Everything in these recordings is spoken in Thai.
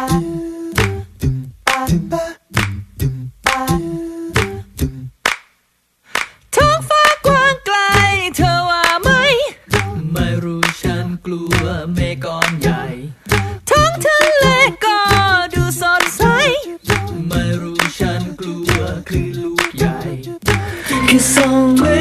ท้องฟ้ากว้างไกล เธอว่าไหม ไม่รู้ฉันกลัวเมฆก้อนใหญ่ ท้องทะเลก็ดูสดใส ไม่รู้ฉันกลัวคลื่นใหญ่ Cause somewhere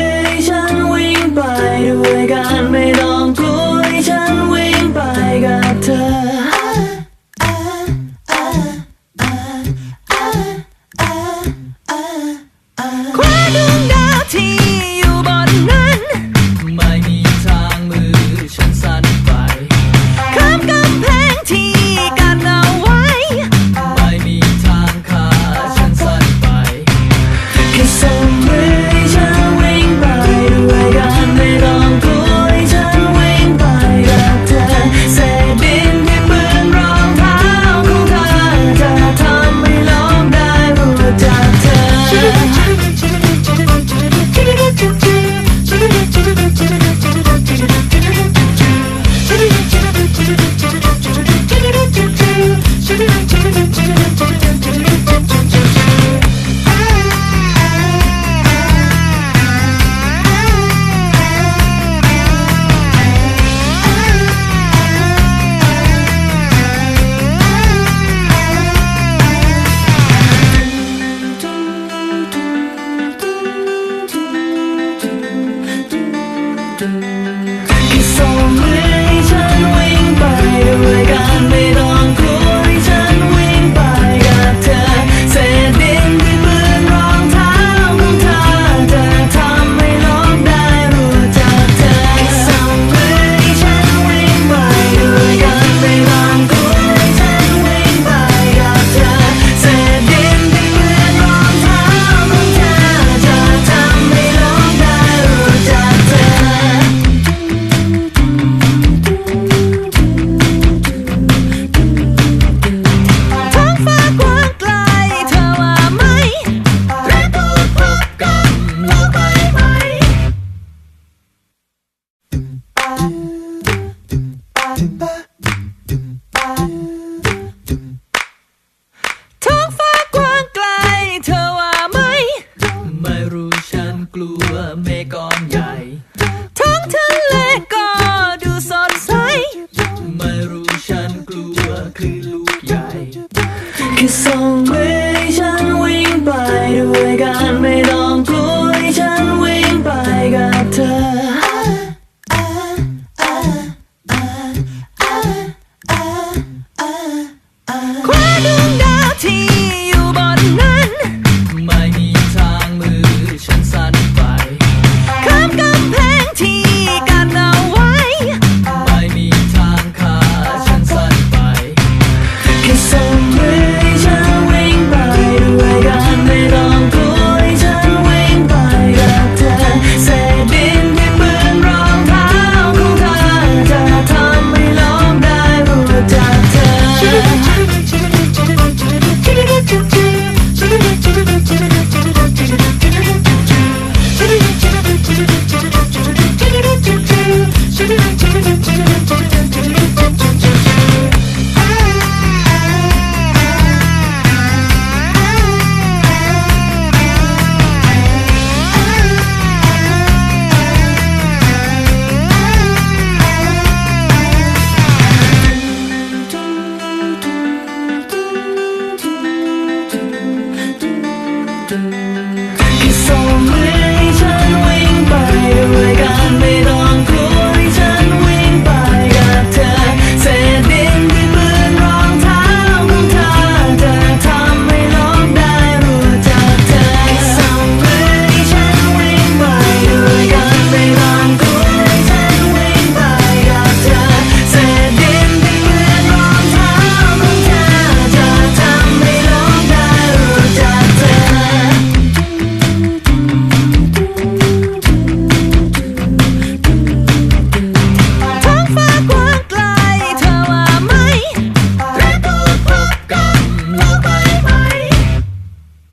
ไม่รู้ฉันกลัวคลื่นลูกแค่ส่งมือใฉันวิ่งไปด้วยกันไม่ต้อง